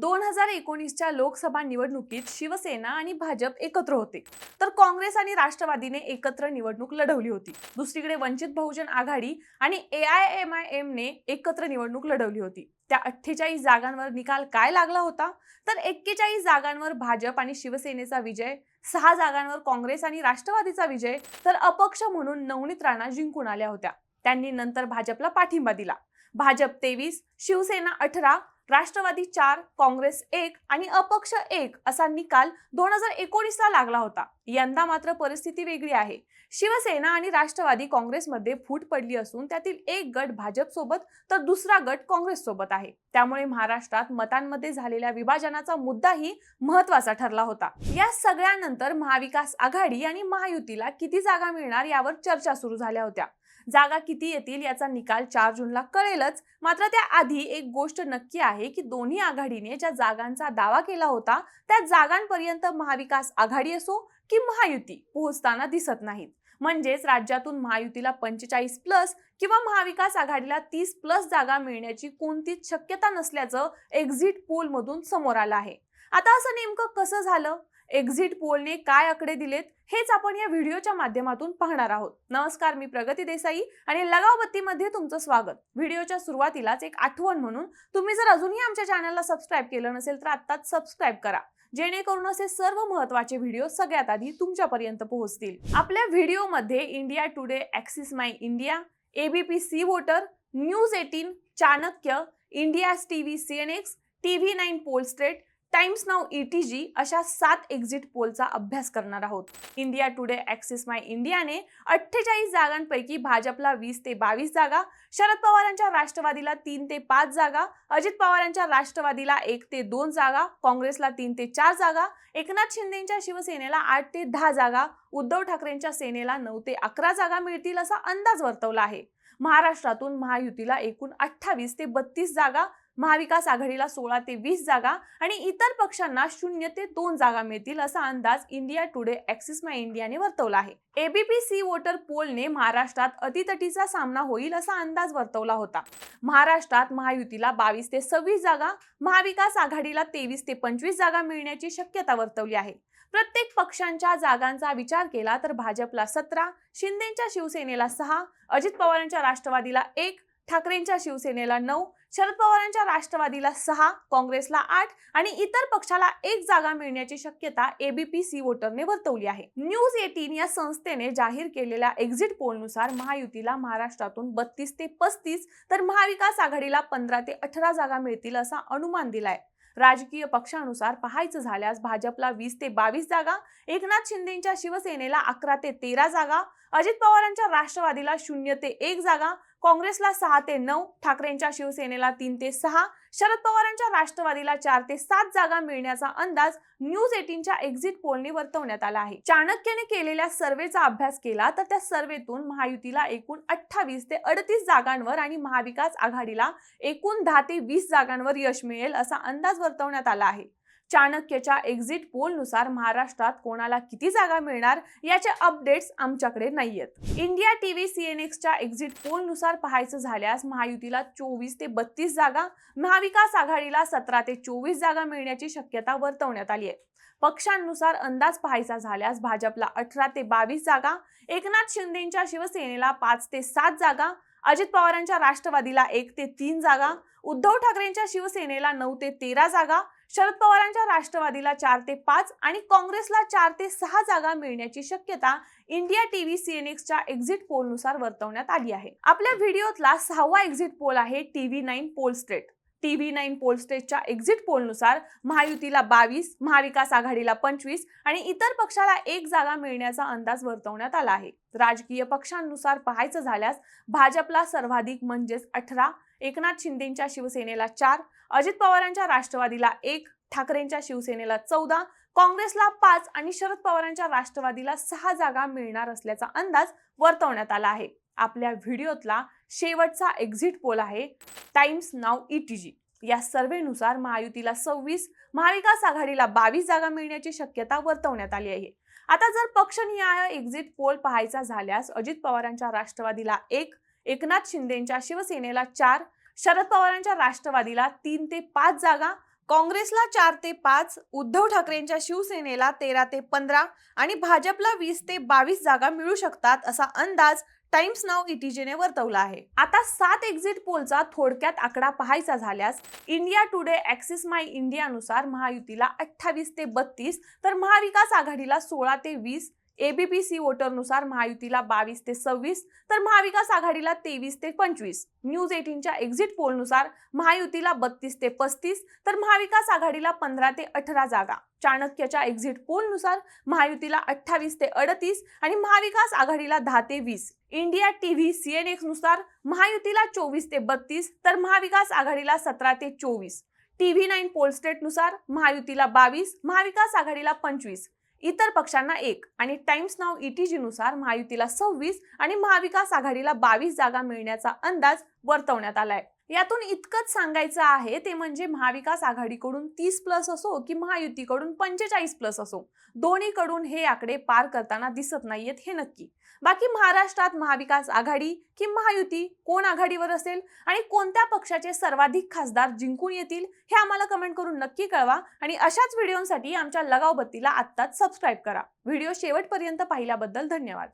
दोन हजार एकोणीसच्या लोकसभा निवडणुकीत शिवसेना आणि भाजप एकत्र होते. तर काँग्रेस आणि राष्ट्रवादीने एकत्र निवडणूक लढवली होती. दुसरीकडे वंचित बहुजन आघाडी आणि ए आय एम आय एमने एकत्र निवडणूक लढवली होती. त्या अठ्ठेचाळीस जागांवर निकाल काय लागला होता? तर एक्केचाळीस जागांवर भाजप आणि शिवसेनेचा विजय सहा जागांवर काँग्रेस आणि राष्ट्रवादीचा विजय तर अपक्ष म्हणून नवनीत राणा जिंकून आल्या होत्या. त्यांनी नंतर भाजपला पाठिंबा दिला. भाजप तेवीस शिवसेना अठरा राष्ट्रवादी चार काँग्रेस एक आणि अपक्ष एक असा निकाल दोन हजार एकोणीसला लागला होता. यंदा मात्र परिस्थिती वेगळी आहे. शिवसेना आणि राष्ट्रवादी काँग्रेसमध्ये फूट पडली असून त्यातील एक गट भाजप सोबत तर दुसरा गट काँग्रेस सोबत आहे. त्यामुळे महाराष्ट्रात मतांमध्ये झालेल्या विभाजनाचा मुद्दाही महत्त्वाचा ठरला होता. या सगळ्यानंतर महाविकास आघाडी आणि महायुतीला किती जागा मिळणार यावर चर्चा सुरू झाल्या होत्या. जागा किती येतील याचा निकाल चार जूनला कळेलच. मात्र त्याआधी एक गोष्ट नक्की आहे की दोन्ही आघाडीने ज्या जागांचा दावा केला होता त्या जागांपर्यंत महाविकास आघाडी असो की महायुती पोहोचताना दिसत नाहीत. म्हणजेच राज्यातून महायुतीला पंचेचाळीस प्लस किंवा महाविकास आघाडीला तीस प्लस जागा मिळण्याची कोणतीच शक्यता नसल्याचं एक्झिट पोलमधून समोर आलं आहे. आता असं नेमकं कसं झालं? एक्झिट पोलने काय आकडे दिलेत हेच आपण या व्हिडिओच्या माध्यमातून पाहणार आहोत. नमस्कार मी प्रगती देसाई आणि लगावबत्तीमध्ये तुमचं स्वागत. व्हिडिओच्या सुरुवातीलाच एक आठवण म्हणून तुम्ही जर अजूनही आमच्या चॅनलला सबस्क्राईब केलं नसेल तर आत्ताच सबस्क्राईब करा. जेणेकरून असे सर्व महत्त्वाचे व्हिडिओ सगळ्यात आधी तुमच्यापर्यंत पोहोचतील. आपल्या व्हिडिओमध्ये India Today Axis My India ABP C Voter News eighteen Chanakya India's X T V nine Poll Strat Times now ETG अशा सात एक्झिट पोलचा अभ्यास करणार आहोत. इंडिया टुडे ॲक्सिस माय इंडियाने अठ्ठेचाळीस जागांपैकी भाजपला वीस ते बावीस जागा शरद पवारांच्या राष्ट्रवादीला तीन ते पाच जागा अजित पवारांच्या राष्ट्रवादीला एक ते दोन जागा काँग्रेसला तीन ते चार जागा एकनाथ शिंदेच्या शिवसेनेला आठ ते दहा जागा उद्धव ठाकरेंच्या सेनेला नऊ ते अकरा जागा मिळतील असा अंदाज वर्तवला आहे. महाराष्ट्रातून महायुतीला एकूण अठ्ठावीस ते बत्तीस जागा महाविकास आघाडीला सोळा ते वीस जागा आणि इतर पक्षांना शून्य ते दोन जागा मिळतील असा अंदाज इंडिया टुडे ॲक्सिस माय इंडियाने वर्तवला आहे. एबीपी सी वोटर पोलने महाराष्ट्रात अतितटीचा सामना होईल असा अंदाज वर्तवला होता. महाराष्ट्रात महायुतीला बावीस ते सव्वीस जागा महाविकास आघाडीला तेवीस ते पंचवीस जागा मिळण्याची शक्यता वर्तवली आहे. प्रत्येक पक्षांच्या जागांचा विचार केला तर भाजपला सतरा शिंदेच्या शिवसेनेला सहा अजित पवारांच्या राष्ट्रवादीला एक ठाकरेंच्या शिवसेनेला नऊ शरद पवारांच्या राष्ट्रवादीला सहा काँग्रेसला आठ आणि इतर पक्षाला एक जागा मिळण्याची शक्यता एबीपीसी वोटरने वर्तवली आहे. न्यूज एटीन या संस्थेने जाहीर केलेल्या एक्झिट पोलनुसार महायुतीला महाराष्ट्रातून बत्तीस ते पस्तीस तर महाविकास आघाडीला पंधरा ते अठरा जागा मिळतील असा अनुमान दिलाय. राजकीय पक्षानुसार पाहायचं झाल्यास भाजपला वीस ते बावीस जागा एकनाथ शिंदेच्या शिवसेनेला अकरा ते तेरा जागा अजित पवारांच्या राष्ट्रवादीला शून्य ते एक जागा काँग्रेसला सहा ते नऊ ठाकरेंच्या शिवसेनेला तीन ते सहा शरद पवारांच्या राष्ट्रवादीला चार ते सात जागा मिळण्याचा अंदाज न्यूज एटीनच्या एक्झिट पोलने वर्तवण्यात आला आहे. चाणक्याने केलेल्या सर्वेचा अभ्यास केला तर त्या सर्वेतून महायुतीला एकूण अठ्ठावीस ते अडतीस जागांवर आणि महाविकास आघाडीला एकूण दहा ते वीस जागांवर यश मिळेल असा अंदाज वर्तवण्यात आला आहे. चाणक्यच्या एक्झिट पोलनुसार महाराष्ट्रात कोणाला किती जागा मिळणार याचे अपडेट्स आमच्याकडे नाहीयेत. इंडिया टीव्ही सीएनएक्सच्या एक्झिट पोलनुसार पाहायचं झाल्यास महायुतीला चोवीस ते बत्तीस जागा महाविकास आघाडीला सतरा ते चोवीस जागा मिळण्याची शक्यता वर्तवण्यात आली आहे पक्षांनुसार अंदाज पाहायचा झाल्यास भाजपला अठरा ते बावीस जागा एकनाथ शिंदेच्या शिवसेनेला पाच ते सात जागा अजित पवारांच्या राष्ट्रवादीला एक ते तीन जागा उद्धव ठाकरेंच्या शिवसेनेला नऊ ते तेरा जागा शरद पवारांच्या राष्ट्रवादीला चार ते पाच आणि काँग्रेसला चार ते सहा जागा मिळण्याची शक्यता इंडिया टीव्ही सीएनएक्सच्या एक्झिट पोलनुसार वर्तवण्यात आली आहे. आपल्या व्हिडिओतला सहावा एक्झिट पोल आहे TV nine Poll Strat. T V nine पोलस्टेजच्या exit पोलनुसार महायुतीला बावीस महाविकास आघाडीला पंचवीस आणि इतर पक्षाला एक जागा मिळण्याचा अंदाज वर्तवण्यात आला आहे. राजकीय पक्षांनुसार पाहायचं झाल्यास भाजपला सर्वाधिक म्हणजेच अठरा एकनाथ शिंदेच्या शिवसेनेला चार अजित पवारांच्या राष्ट्रवादीला एक ठाकरेंच्या शिवसेनेला चौदा काँग्रेसला पाच आणि शरद पवारांच्या राष्ट्रवादीला सहा जागा मिळणार असल्याचा अंदाज वर्तवण्यात आला आहे. आपल्या व्हिडिओतला शेवटचा एक्झिट पोल आहे. टाइम्स नाव ईटीजी या सर्वेनुसार महायुतीला सव्वीस महाविकास आघाडीला बावीस जागा मिळण्याची शक्यता वर्तवण्यात आली आहे. आता जर पक्षनिहाय एक्झिट पोल पाहायचा झाल्यास अजित पवारांच्या राष्ट्रवादीला एक एकनाथ शिंदेच्या शिवसेनेला चार शरद पवारांच्या राष्ट्रवादीला तीन ते पाच जागा काँग्रेसला चार ते पाच उद्धव ठाकरेंच्या शिवसेनेला तेरा ते पंधरा आणि भाजपला वीस ते बावीस जागा मिळू शकतात असा अंदाज टाइम्स नाव इटीजेने वर्तवला आहे. आता सात एक्झिट पोलचा थोडक्यात आकडा पाहायचा झाल्यास इंडिया टुडे ऍक्सिस माय इंडियानुसार महायुतीला अठ्ठावीस ते बत्तीस तर महाविकास आघाडीला सोळा ते वीस एबीपीसी वोटरनुसार महायुतीला बावीस ते सव्वीस तर महाविकास आघाडीला तेवीस ते पंचवीस. न्यूज एटीनच्या एक्झिट पोलनुसार महायुतीला बत्तीस ते पस्तीस तर महाविकास आघाडीला पंधरा ते अठरा जागा. चाणक्याच्या एक्झिट पोलनुसार महायुतीला अठ्ठावीस ते अडतीस आणि महाविकास आघाडीला दहा ते वीस. इंडिया टीव्ही सीएनएक्सनुसार महायुतीला चोवीस ते बत्तीस तर महाविकास आघाडीला सतरा ते चोवीस. टीव्ही नाईन पोलस्टेटनुसार महायुतीला बावीस महाविकास आघाडीला पंचवीस. इतर पक्षांना एक. आणि टाइम्स नाव ईटीजीनुसार नुसार महायुतीला सव्वीस आणि महाविकास आघाडीला बावीस जागा मिळण्याचा अंदाज वर्तवण्यात आलाय. यातून इतकंच सांगायचं आहे ते म्हणजे महाविकास आघाडीकडून तीस प्लस असो की महायुतीकडून पंचेचाळीस प्लस असो दोन्हीकडून हे आकडे पार करताना दिसत नाहीयेत हे नक्की. बाकी महाराष्ट्रात महाविकास आघाडी की महायुती कोण आघाडीवर असेल आणि कोणत्या पक्षाचे सर्वाधिक खासदार जिंकून येतील हे आम्हाला कमेंट करून नक्की कळवा आणि अशाच व्हिडिओसाठी आमच्या लगाव बत्तीला आत्ताच सबस्क्राईब करा. व्हिडिओ शेवटपर्यंत पाहिल्याबद्दल धन्यवाद.